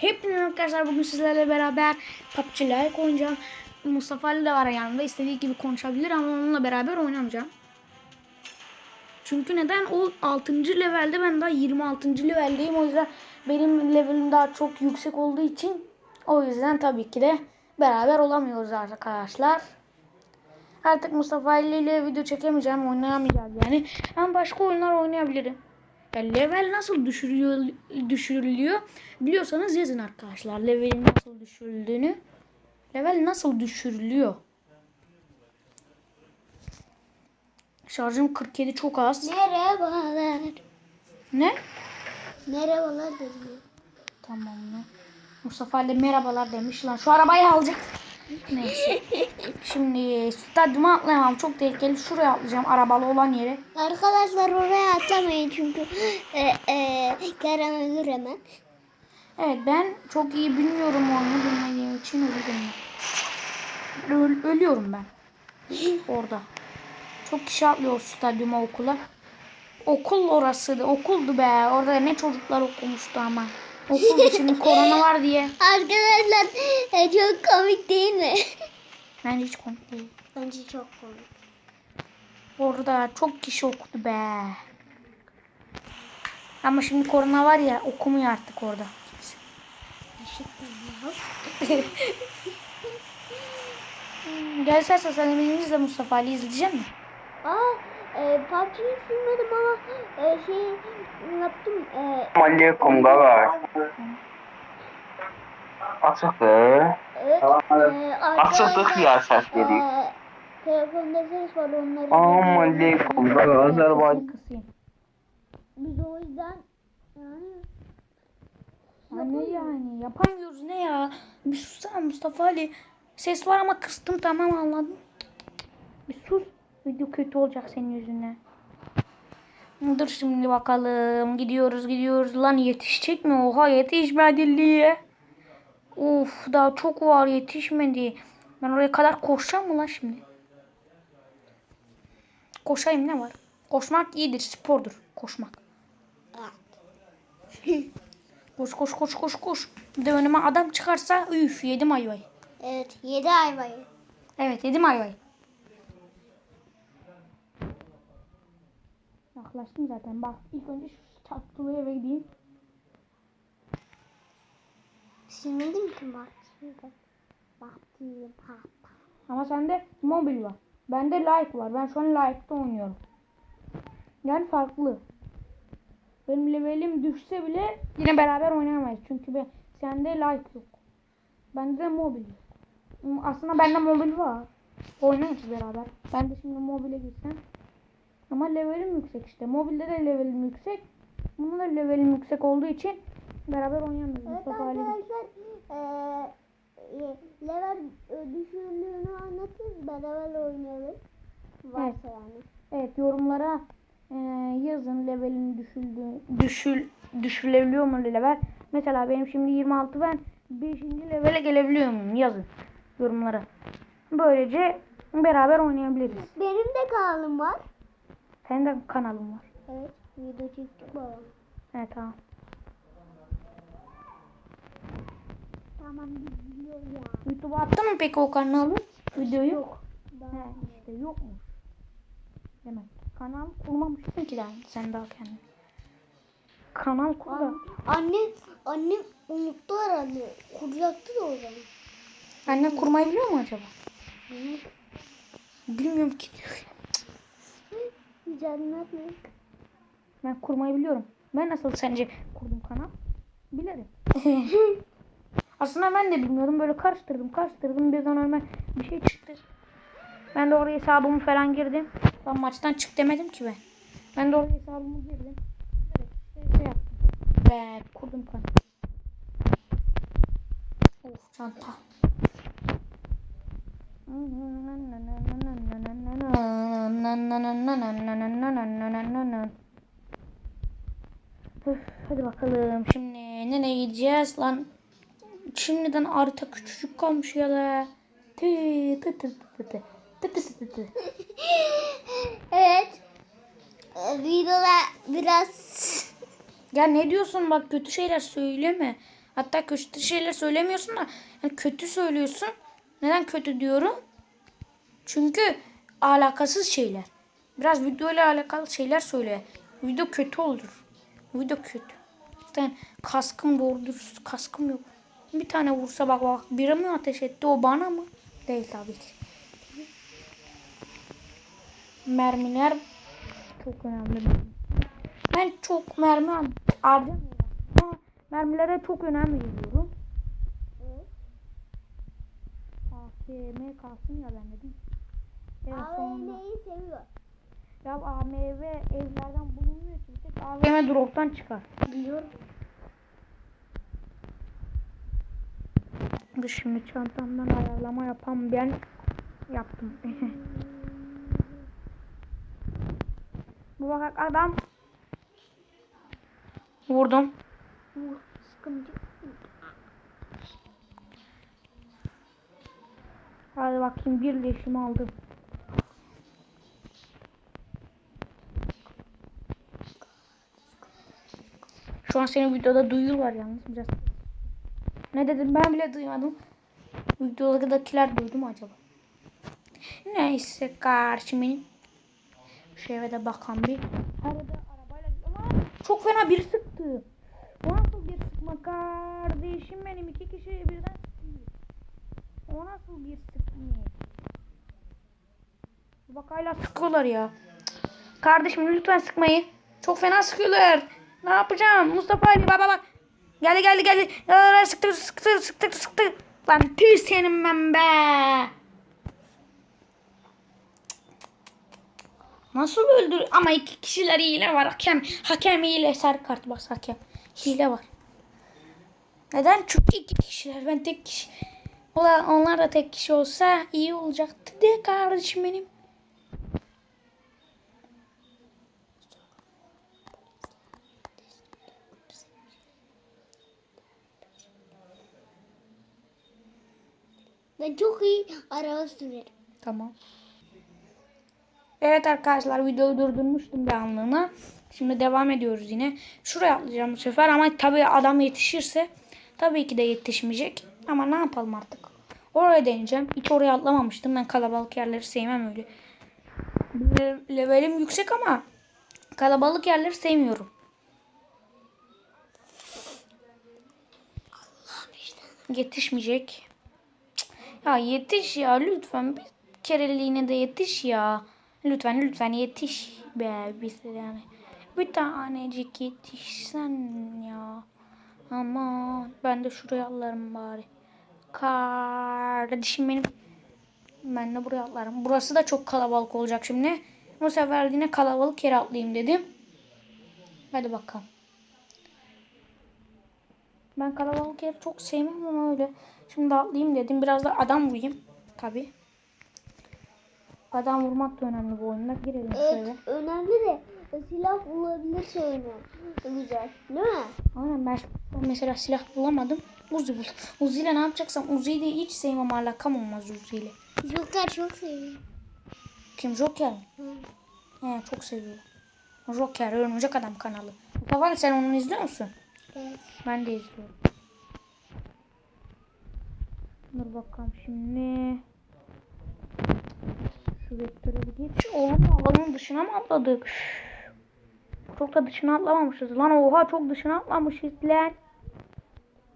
Hepinize arkadaşlar bugün sizlerle beraber PUBG Lite oynayacağım. Mustafa Ali de var yanımda. İstediği gibi konuşabilir ama onunla beraber oynamayacağım. Çünkü neden? O 6. levelde ben daha 26. leveldeyim. O yüzden benim levelim daha çok yüksek olduğu için o yüzden tabii ki de beraber olamıyoruz arkadaşlar. Artık Mustafa Ali ile video çekemeyeceğim, oynayamayacağız yani. Ama başka oyunlar oynayabilirim. Level nasıl düşürüyor, düşürülüyor biliyorsanız yazın arkadaşlar. Levelin nasıl düşürüldüğünü. Level nasıl düşürülüyor? Şarjım 47 çok az. Merhabalar. Ne? Merhabalar dedi. Tamam ne? Mustafa Ali merhabalar demiş lan. Şu arabayı alacak. Neyse. Şimdi stadyuma atlayamam. Çok tehlikeli. Şuraya atlayacağım. Arabalı olan yere. Arkadaşlar oraya atlamayın çünkü e, e, Kerem ölür hemen. Evet ben çok iyi bilmiyorum oyunu bilmediğim için ölüyorum. Öl, ölüyorum ben. Orada. Çok kişi atlıyor stadyuma okula. Okul orasıydı. Okuldu be. Orada ne çocuklar okumuştu ama. Okuldu şimdi korona var diye. Arkadaşlar e, çok komik değil mi? Bence hiç komik değil. Bence çok komik. Orada çok kişi okudu be. Ama şimdi korona var ya okumuyor artık orada. Gel sen sen Mustafa Ali izleyecek mi? Aa, e, PUBG'yi silmedim ama e, şey yaptım. E, Assalamualaikum guys. Açıktı. evet. E, ses dedik. e, telefonda ses var onları. Assalamualaikum guys. Azerbaycan. Sesini kısayım. Biz o yüzden yani Ya ne yani? Yapamıyoruz ne ya? Bir sussana Mustafa Ali. Ses var ama kıstım tamam anladım. Bir sus. Video kötü olacak senin yüzünden. Dur şimdi bakalım. Gidiyoruz gidiyoruz. Lan yetişecek mi? Oha yetişmedi diye. Of daha çok var yetişmedi. Ben oraya kadar koşacağım mı lan şimdi? Koşayım ne var? Koşmak iyidir spordur. Koşmak. Koş koş koş koş koş. Bir de önüme adam çıkarsa üf yedim ayvayı. Evet 7 ayvayı. Evet yedim ayvayı. Yaklaştım zaten. Bak ilk önce şu tatlı eve gideyim. Silmedim ki bak. Baktım. Ama sende mobil var. Bende like var. Ben şu an like'da oynuyorum. Yani farklı. Benim levelim düşse bile yine beraber oynayamayız. Çünkü ben, sende like yok. Bende de mobil yok. Aslında bende mobil var. Oynarız beraber. Ben de şimdi mobile gitsem. Ama levelim yüksek işte. Mobilde de levelim yüksek. Bunun da levelim yüksek olduğu için beraber oynayamıyoruz. Evet Mustafa arkadaşlar eee e, level e, düşürüldüğünü anlatırız. Beraber oynayalım. Varsa yani. Evet yorumlara e, yazın levelin düşüldüğü düşül düşülebiliyor mu level? Mesela benim şimdi 26 ben 5. levele gelebiliyor muyum? Yazın yorumlara. Böylece beraber oynayabiliriz. Benim de kanalım var. Senin de kanalın var. Evet. Video çektik baba. Evet tamam. Tamam biz biliyoruz ya. YouTube'a attın mı peki o kanalı? Videoyu? Yok. He, işte yokmuş. Demek kanal kurmamışsın ki daha sen daha kendin. Kanal kur da. Anne, annem unuttu herhalde. Kuracaktı da o zaman. Anne kurmayı biliyor mu acaba? Bilmiyorum ki diyor. Cennet mi? Ben kurmayı biliyorum. Ben nasıl sence kurdum kanal? Bilirim. Aslında ben de bilmiyorum. Böyle karıştırdım karıştırdım. Birden önüme bir şey çıktı. Ben de oraya hesabımı falan girdim. Ben maçtan çık demedim ki ben. Ben de oraya hesabımı girdim. Evet, işte şey yaptım. Ve kurdum kanal. Of çanta. Hadi bakalım. Şimdi nereye gideceğiz lan? Şimdiden harita küçücük kalmış ya da. Tı tı tı tı tı. Tı tı tı tı tı. Evet. Ee, Videoda biraz Ya ne diyorsun bak kötü şeyler söyleme. Hatta kötü şeyler söylemiyorsun da yani kötü söylüyorsun. Neden kötü diyorum? Çünkü alakasız şeyler. Biraz video ile alakalı şeyler söyle. Video kötü olur. Video kötü. Zaten kaskım doğru kaskım yok. Bir tane vursa bak bak biri mi ateş etti o bana mı? Değil tabii ki. Mermiler çok önemli. Ben çok mermi harcamıyorum. Ama mermilere çok önem veriyorum. Evet. AKM kalsın ya ben dedim. Evet. AVM'yi seviyor. Ya AMV evlerden bulunmuyor ki. Bir tek AVM drop'tan çıkar. Biliyorum. Dur şimdi çantamdan ayarlama yapan ben yaptım. Bu bak adam vurdum. Sıkıntı. Hadi bakayım bir leşimi aldım. Şu an senin videoda duyuyorlar yalnız biraz. Ne dedim ben bile duymadım. Videodakiler duydu mu acaba? Neyse kardeşim benim. Şu eve de bakan bir. Arada arabayla Aman, çok fena bir sıktı. O nasıl bir sıkma kardeşim benim iki kişi birden nasıl bir sıkma? Bak hala sıkıyorlar ya. Kardeşim lütfen sıkmayı. Çok fena sıkıyorlar. Ne yapacağım? Mustafa Ali baba bak. Geldi geldi geldi. Sıktı sıktı sıktı sıktı. Lan tüy senin ben be. Nasıl öldür? Ama iki kişiler hile var. Hakem, hakem hile. Sarı kart bas hakem. Hile var. Neden? Çünkü iki kişiler. Ben tek kişi. Ulan onlar da tek kişi olsa iyi olacaktı de kardeşim benim. Ben çok iyi araba sürerim. Tamam. Evet arkadaşlar videoyu durdurmuştum bir anlığına. Şimdi devam ediyoruz yine. Şuraya atlayacağım bu sefer ama tabii adam yetişirse tabii ki de yetişmeyecek. Ama ne yapalım artık. Oraya deneyeceğim. Hiç oraya atlamamıştım. Ben kalabalık yerleri sevmem öyle. Le- Levelim yüksek ama kalabalık yerleri sevmiyorum. Yetişmeyecek. Ya yetiş ya lütfen bir kereliğine de yetiş ya. Lütfen lütfen yetiş be bir yani. Bir tanecik yetişsen ya. Aman ben de şuraya atlarım bari. Kardeşim benim. Ben de buraya atlarım. Burası da çok kalabalık olacak şimdi. Bu sefer yine kalabalık yere atlayayım dedim. Hadi bakalım. Ben kalabalık yeri çok sevmem ama öyle. Şimdi atlayayım dedim. Biraz da adam vurayım. Tabi. Adam vurmak da önemli bu oyunda. Girelim şöyle. Evet önemli de silah bulabilirse önemli. Güzel. Değil mi? Aynen ben mesela silah bulamadım. Uzi bul. Uzi ile ne yapacaksam Uzi'yi de hiç sevmem alakam olmaz Uzi ile. Joker çok seviyorum. Kim Joker mi? Hı. He çok seviyorum. Joker Örümcek Adam kanalı. Mustafa sen onu izliyor musun? Evet. Ben de izliyorum. Dur bakalım şimdi. Şu vektöre bir geç. Oğlum alanın dışına mı atladık? Çok da dışına atlamamışız. Lan oha çok dışına atlamışız lan.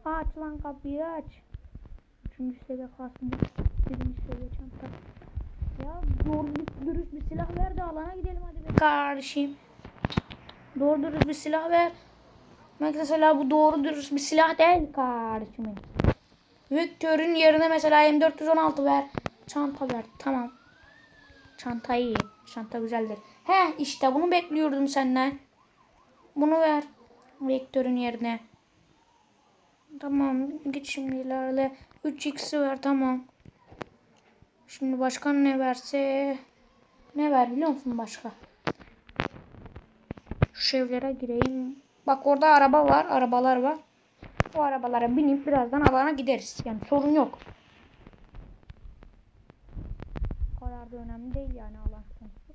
Aç lan kapıyı aç. Üçüncü seviye kastım. Birinci seviye çanta. Ya doğru dürüst bir silah ver de alana gidelim hadi be kardeşim. Doğru dürüst bir silah ver. Mesela bu doğru dürüst bir silah değil kardeşim. benim. Victor'ün yerine mesela M416 ver. Çanta ver. Tamam. Çanta iyi. Çanta güzeldir. He işte bunu bekliyordum senden. Bunu ver. Victor'ün yerine. Tamam. Git şimdi ilerle. 3x'i ver tamam. Şimdi başkan ne verse. Ne ver biliyor musun başka? Şu evlere gireyim. Bak orada araba var. Arabalar var. O arabalara binip birazdan alana gideriz. Yani sorun yok. O kadar da önemli değil yani alan konusu.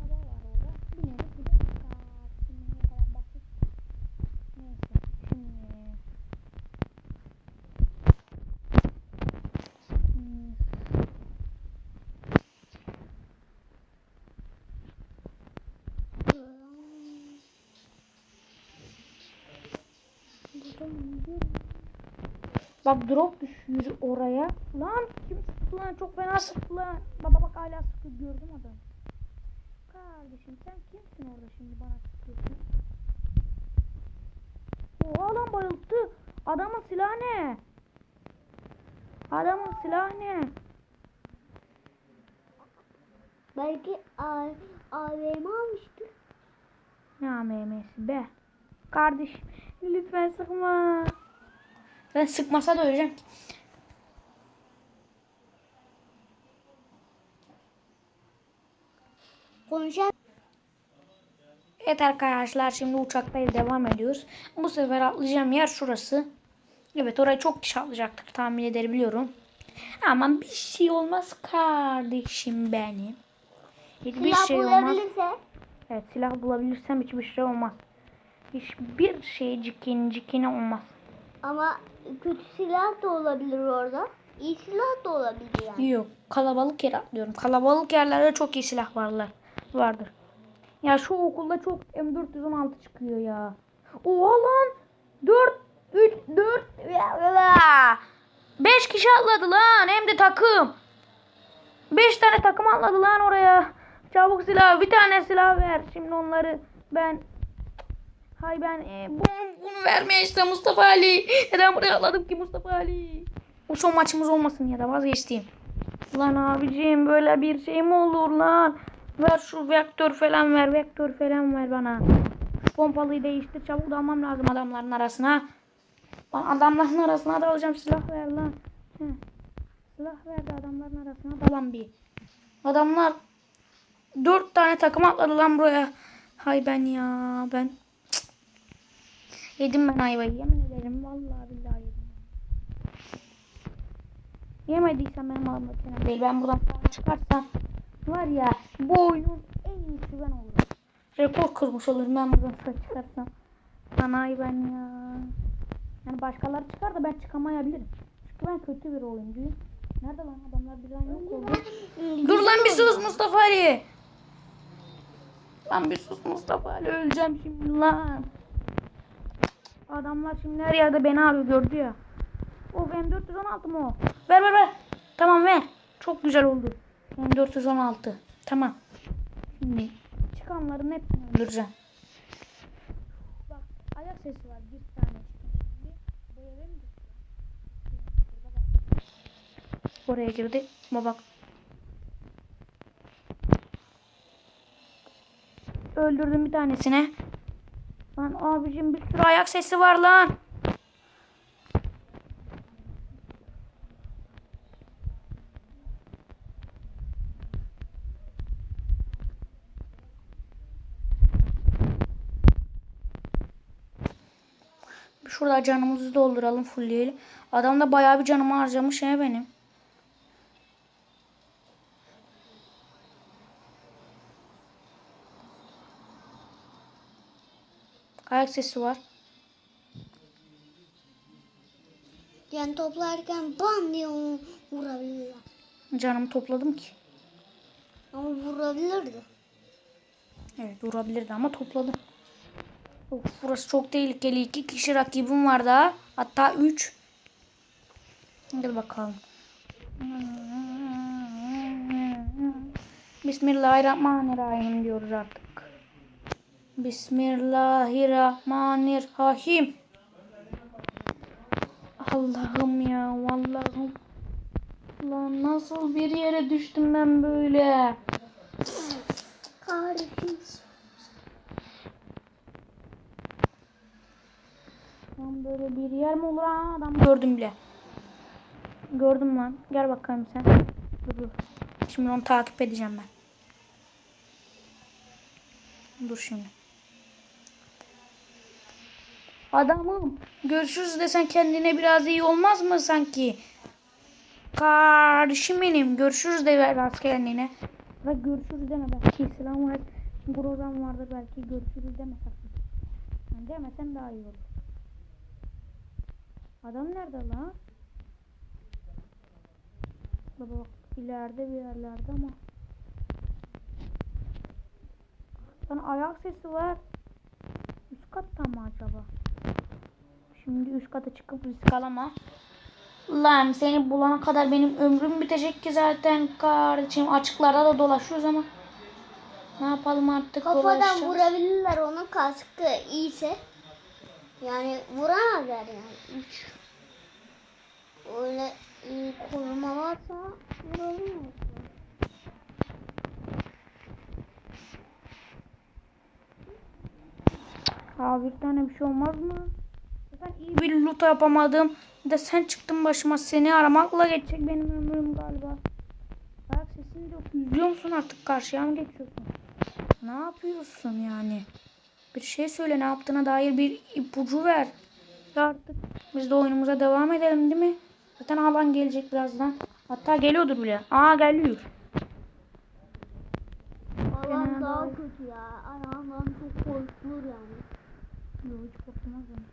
Araba var orada. Bineriz gideriz. Aa, Şimdi ne kadar basit. Neyse. Şimdi Bak drop düşüyor oraya. Lan kim sıktı lan? Çok fena sıktı lan. Baba bak hala sıktı gördüm adam. Kardeşim sen kimsin orada şimdi bana sıkıyorsun? Oha lan bayılttı. Adamın silahı ne? Adamın silahı ne? Belki AVM almıştır. Ne AMM'si be? Kardeş lütfen sıkma. Ben sıkmasa da öleceğim. Konuşan Evet arkadaşlar şimdi uçaktayız devam ediyoruz. Bu sefer atlayacağım yer şurası. Evet orayı çok kişi atlayacaktır tahmin edebiliyorum. Ama bir şey olmaz kardeşim benim. Hiçbir silah şey olmaz. Evet silah bulabilirsem hiçbir şey olmaz. Hiçbir şey cikin cikine olmaz. ama kötü silah da olabilir orada. İyi silah da olabilir yani. Yok kalabalık yer atlıyorum. Kalabalık yerlerde çok iyi silah varlar. Vardır. Ya şu okulda çok M416 çıkıyor ya. Oha lan. 4 3 4 5 kişi atladı lan hem de takım. 5 tane takım atladı lan oraya. Çabuk silah bir tane silah ver. Şimdi onları ben Hay ben e, bunu, bunu verme işte Mustafa Ali. Neden buraya atladım ki Mustafa Ali? Bu son maçımız olmasın ya da vazgeçtiğim. Lan abicim böyle bir şey mi olur lan? Ver şu vektör falan ver. Vektör falan ver bana. Şu pompalıyı değiştir. Çabuk da almam lazım adamların arasına. Lan adamların arasına da alacağım. Silah ver lan. Heh. Silah ver de adamların arasına dalan bir. Adamlar dört tane takım atladı lan buraya. Hay ben ya ben. Yedim ben ayvayı yemin ederim. Vallahi billahi yedim. Yemediysen benim adıma önemli değil. Ben buradan puan çıkarsam var ya bu oyunun en iyisi ben olurum. Rekor kırmış olurum ben buradan puan çıkarsam. Anay ben ya. Yani başkaları çıkar da ben çıkamayabilirim. Çünkü ben kötü bir oyuncuyum. Nerede lan adamlar birden yok oldu. Dur lan bir sus Mustafa Ali. Lan bir sus Mustafa Ali öleceğim şimdi lan. Adamlar şimdi her yerde beni arıyor gördü ya. Of M416 mı o? Ver ver ver. Tamam ver. Çok güzel oldu. M416. Tamam. Şimdi çıkanların hepsini öldüreceğim. Bak ayak sesi var. Bir tane? Oraya girdi. Ama bak. Öldürdüm bir tanesine. Lan abicim bir sürü ayak sesi var lan. Şurada canımızı dolduralım fullleyelim. Adam da bayağı bir canımı harcamış ya benim. Ayak sesi var. Yani toplarken bam diye vurabilirler. Canımı topladım ki. Ama vurabilirdi. Evet vurabilirdi ama topladım. Of, burası çok tehlikeli. İki kişi rakibim var daha. Hatta üç. Hadi bakalım. Bismillahirrahmanirrahim diyoruz artık. Bismillahirrahmanirrahim. Allah'ım ya Allah'ım. Lan nasıl bir yere düştüm ben böyle? Lan böyle bir yer mi olur ha? Adam gördüm bile. Gördüm lan. Gel bakalım sen. Dur dur. Şimdi onu takip edeceğim ben. Dur şimdi. Adamım. Görüşürüz desen kendine biraz iyi olmaz mı sanki? Kardeşim benim. Görüşürüz de ver az kendine. Bak görüşürüz deme belki. Selam var. Program vardır belki. Görüşürüz deme sakın. Yani demesen daha iyi olur. Adam nerede lan? Baba bak ileride bir yerlerde ama. Lan ayak sesi var. Üst katta mı acaba? Şimdi üst kata çıkıp risk alama. Lan seni bulana kadar benim ömrüm bitecek ki zaten kardeşim. Açıklarda da dolaşıyoruz ama. Ne yapalım artık Kafadan vurabilirler onun kaskı iyiyse. Yani vuramazlar yani. Üç. Öyle iyi koruma varsa vurabilirler. Abi bir tane bir şey olmaz mı? Ben iyi bir loot yapamadım. Bir de sen çıktın başıma seni aramakla geçecek benim ömrüm galiba. Ayak sesini de yok. Yüzüyor musun artık karşıya mı geçiyorsun? Ne yapıyorsun yani? Bir şey söyle ne yaptığına dair bir ipucu ver. Ya artık biz de oyunumuza devam edelim değil mi? Zaten alan gelecek birazdan. Hatta geliyordur bile. Aa geliyor. Alan daha kötü ya. Alan çok korkulur yani. Yok hiç korkmaz onu.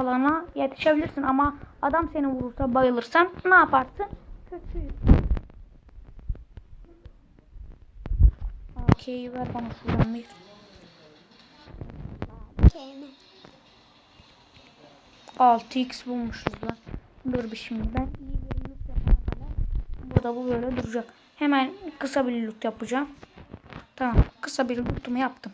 Alana yetişebilirsin ama adam seni vurursa bayılırsan ne yaparsın? Kötü. Okey ver bana şuradan bir. Kemi. 6x bulmuşuz lan. Dur bir şimdi ben iyi bir loot yapana kadar burada bu böyle duracak. Hemen kısa bir loot yapacağım. Tamam kısa bir lootumu yaptım.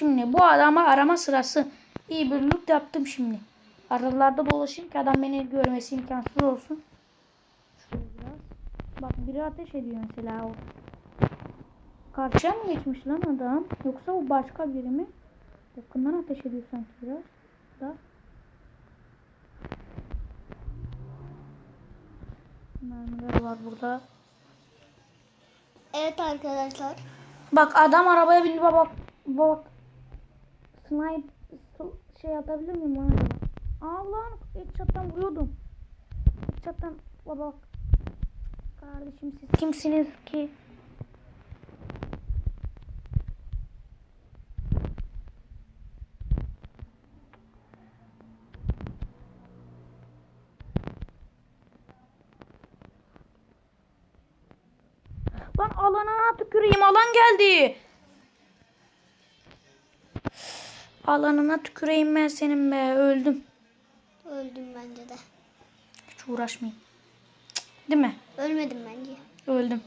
Şimdi bu adama arama sırası. İyi bir loot yaptım şimdi. Aralarda dolaşayım ki adam beni görmesi imkansız olsun. Şöyle biraz. Bak biri ateş ediyor mesela o. Karşıya mı geçmiş lan adam? Yoksa o başka biri mi? Yakından ateş ediyor sanki biraz. Da. Mermiler var burada. Evet arkadaşlar. Bak adam arabaya bindi bak bak. Snipe şey atabilir miyim acaba? Aa lan headshot'tan vuruyordum. Headshot'tan bak bak. Kardeşim siz kimsiniz ki? Lan alana tüküreyim alan geldi. Alanına tüküreyim ben senin be öldüm. Öldüm bence de. Hiç uğraşmayayım. Cık, Değil mi? Ölmedim bence. Öldüm.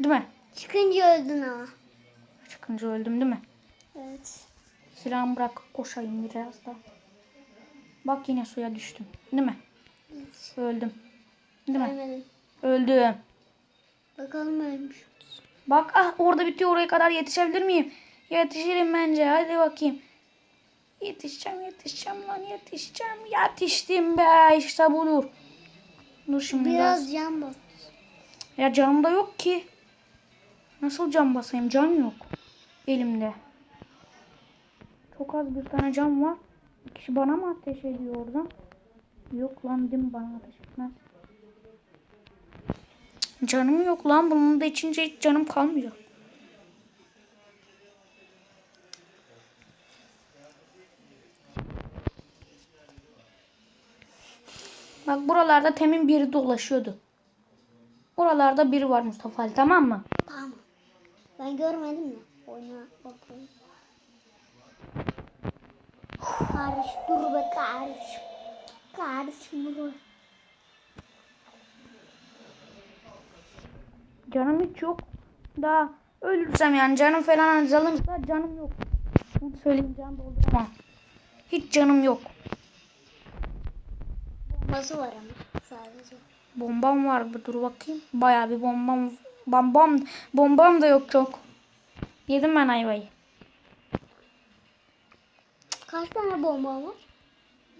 Değil mi? Çıkınca öldün ama. Çıkınca öldüm değil mi? Evet. Silahımı bırak koşayım biraz da. Bak yine suya düştüm. Değil mi? evet. Öldüm. Değil mi? Ölmedim. Öldüm. Bakalım ölmüş. Bak ah orada bitiyor oraya kadar yetişebilir miyim? Yetişirim bence. Hadi bakayım. Yetişeceğim yetişeceğim lan yetişeceğim. Yetiştim be işte budur. Dur şimdi biraz. Biraz can bas. Ya canım da yok ki. Nasıl can basayım? Can yok. Elimde. Çok az bir tane can var. Kişi bana mı ateş ediyor oradan? Yok lan değil mi bana ateş etmez. Canım yok lan. Bunun da içince hiç canım kalmayacak. Bak buralarda temin biri dolaşıyordu. Oralarda biri var Mustafa Ali tamam mı? Tamam. Ben görmedim mi? Oyuna bakıyorum. Kardeş dur be kardeş. Kardeşim dur. Canım hiç yok. Daha ölürsem yani canım falan azalırsa canım yok. Bunu söyleyeyim can dolduramam. Hiç canım yok. Bombası var ama sadece. Bombam var bir dur bakayım. Bayağı bir bombam bombam bombam da yok çok. Yedim ben ayvayı. Kaç tane bomba var?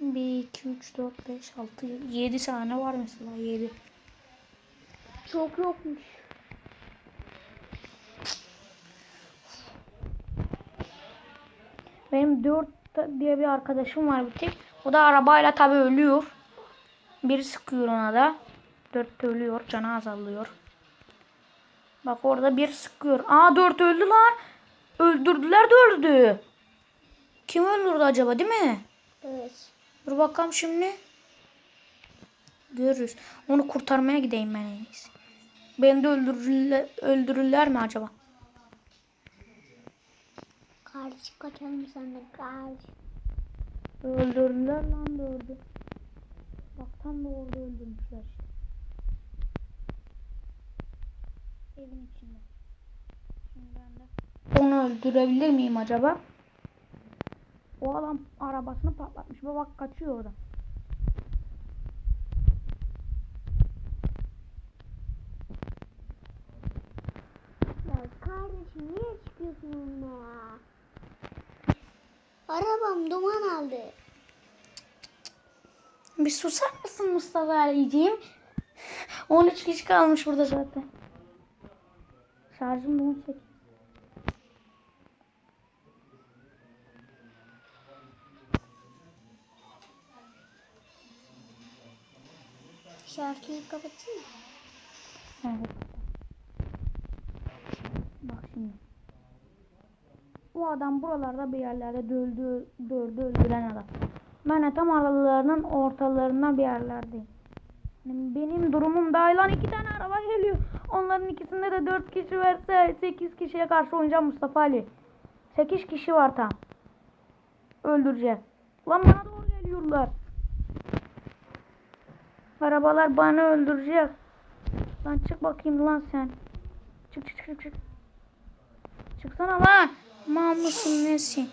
1 2 3 4 5 6 7 tane var mesela 7. Çok yokmuş. Benim 4 diye bir arkadaşım var bir tek. O da arabayla tabi ölüyor. Biri sıkıyor ona da. 4 ölüyor. Canı azalıyor. Bak orada bir sıkıyor. Aa 4 öldü lan. Öldürdüler de öldü. Kim öldürdü acaba değil mi? Evet. Dur bakalım şimdi. Görürüz. Onu kurtarmaya gideyim ben en iyisi. Beni de öldürürler, öldürürler mi acaba? Kardeş kaçalım sen de kardeş. Öldürdüler lan dördü. Bak tam da orada öldürmüşler. Evin içinde. Şimdi ben de onu öldürebilir miyim acaba? O adam arabasını patlatmış. Bak bak kaçıyor orada. Kardeşim niye çıkıyorsun onunla ya? Arabam duman aldı. Bir susar mısın Mustafa Ali'ciğim? 13 kişi kalmış burada zaten. Şarjım da 18. Şarkıyı kapatayım mı? Evet. Bak şimdi. O adam buralarda bir yerlerde döldü, dördü öldüren adam. Ben de tam aralarının ortalarında bir yerlerdeyim. Benim durumum iyi lan iki tane araba geliyor. Onların ikisinde de dört kişi verse sekiz kişiye karşı oynayacağım Mustafa Ali. Sekiz kişi var tam. Öldüreceğiz. Lan bana doğru geliyorlar. Arabalar bana öldürecek. Lan çık bakayım lan sen. Çık çık çık çık. Çıksana lan. Mal mısın nesin?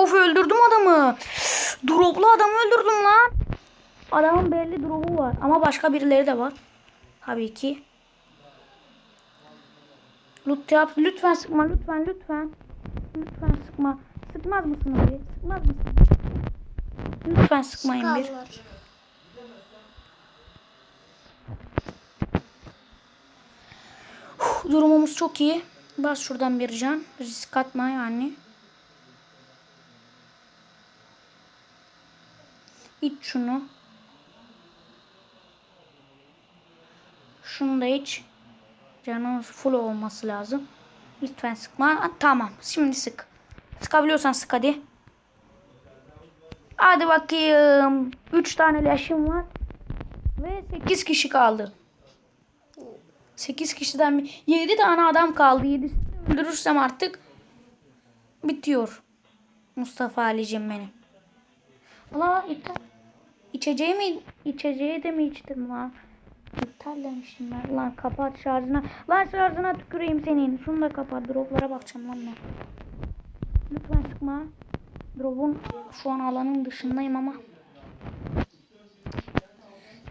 Of öldürdüm adamı. Droplu adamı öldürdüm lan. Adamın belli dropu var ama başka birileri de var. Tabii ki. Lut yap. Lütfen sıkma lütfen lütfen. Lütfen sıkma. Sıkmaz mısın abi? Sıkmaz mısın? Lütfen sıkmayın bir. Kallar. Durumumuz çok iyi. Bas şuradan bir can. Risk atma yani. İç şunu. Şunu da iç. Canın full olması lazım. Lütfen sıkma. Tamam. Şimdi sık. Sıkabiliyorsan sık hadi. Hadi bakayım. 3 tane leşim var. Ve 8 kişi kaldı. 8 kişiden 7 tane adam kaldı. 7'sini öldürürsem artık bitiyor. Mustafa Ali'cim benim. Allah iptal. İçeceği mi? İçeceği de mi içtim lan? İptal demiştim ben. Lan kapat şarjına. Lan şarjına tüküreyim senin. Şunu da kapat. Droplara bakacağım lan ben. Lütfen sıkma. Drop'un şu an alanın dışındayım ama.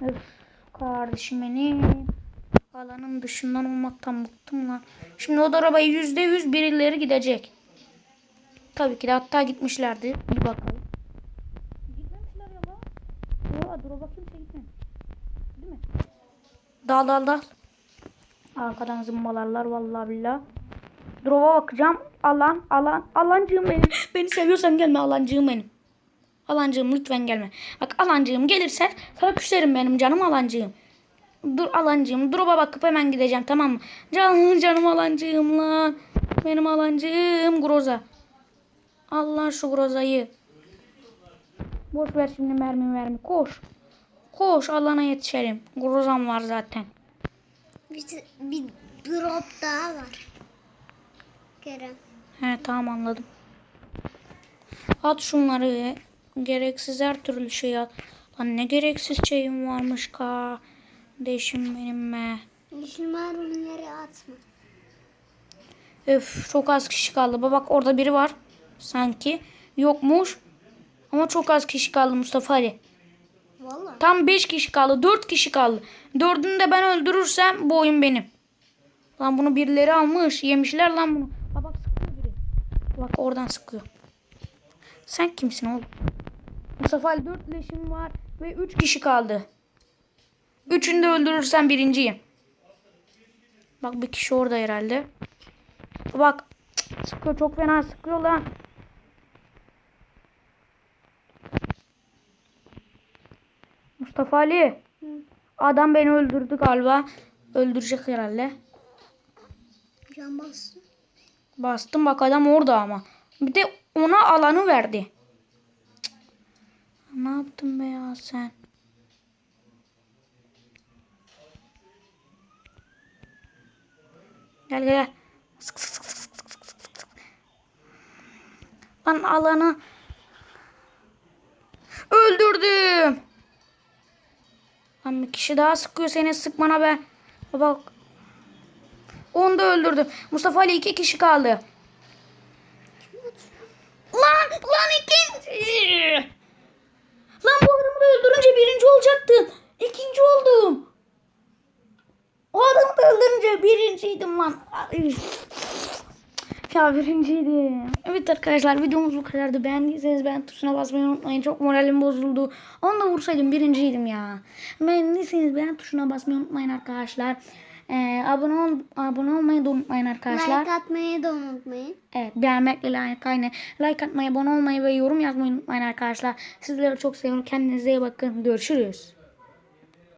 Öf kardeşim benim. Alanın dışından olmaktan bıktım lan. Şimdi o da arabaya yüzde yüz birileri gidecek. Tabii ki de hatta gitmişlerdi. Bir bakalım. Gitmemişler ya lan. Yo, dur o bakayım şey gitmemiş. Değil mi? Dal dal dal. Arkadan zımbalarlar vallahi billah. Drop'a bakacağım. Alan, alan, alancığım benim. Beni seviyorsan gelme alancığım benim. Alancığım lütfen gelme. Bak alancığım gelirse sana küserim benim canım alancığım. Dur alancığım. Drop'a bakıp hemen gideceğim tamam mı? Canım canım alancığım lan. Benim alancığım Groza. Allah şu Groza'yı. Boş ver şimdi mermi mermi. Koş. Koş alana yetişelim. Groza'm var zaten. Bir, bir drop daha var. Kerem. He tamam anladım. At şunları. Gereksiz her türlü şey at. Lan ne gereksiz şeyim varmış ka. Deşim benim be. Şunları yere atma. Öf çok az kişi kaldı. Bak orada biri var. Sanki. Yokmuş. Ama çok az kişi kaldı Mustafa Ali. Valla. Tam 5 kişi kaldı. 4 kişi kaldı. Dördünü de ben öldürürsem bu oyun benim. Lan bunu birileri almış. Yemişler lan bunu. Bak bak sıkıyor biri. Bak oradan sıkıyor. Sen kimsin oğlum? Mustafa Ali 4 leşim var. Ve 3 kişi kaldı. Üçünü de öldürürsem birinciyim. Bak bir kişi orada herhalde. Bak. Sıkıyor çok fena sıkıyor lan. Mustafa Ali. Adam beni öldürdü galiba. Öldürecek herhalde. Can bastı. Bastım bak adam orada ama. Bir de ona alanı verdi. Cık. Ne yaptın be ya sen? Gel gel. Sık sık sık sık sık sık sık sık. Lan alanı. 20 kişi daha sıkıyor seni sıkmana ben. Bak. Onu da öldürdüm. Mustafa Ali iki kişi kaldı. Lan lan ikinci. Lan bu adamı da öldürünce birinci olacaktım. İkinci oldum. O adamı da öldürünce birinciydim lan. Ya birinciydim. Evet arkadaşlar videomuz bu kadardı. Beğendiyseniz beğen tuşuna basmayı unutmayın. Çok moralim bozuldu. Onu da vursaydım birinciydim ya. Beğendiyseniz beğen tuşuna basmayı unutmayın arkadaşlar. Ee, abone, ol, abone olmayı da unutmayın arkadaşlar. Like atmayı da unutmayın. Evet beğenmekle like aynı. Like atmayı, abone olmayı ve yorum yazmayı unutmayın arkadaşlar. Sizleri çok seviyorum. Kendinize iyi bakın. Görüşürüz.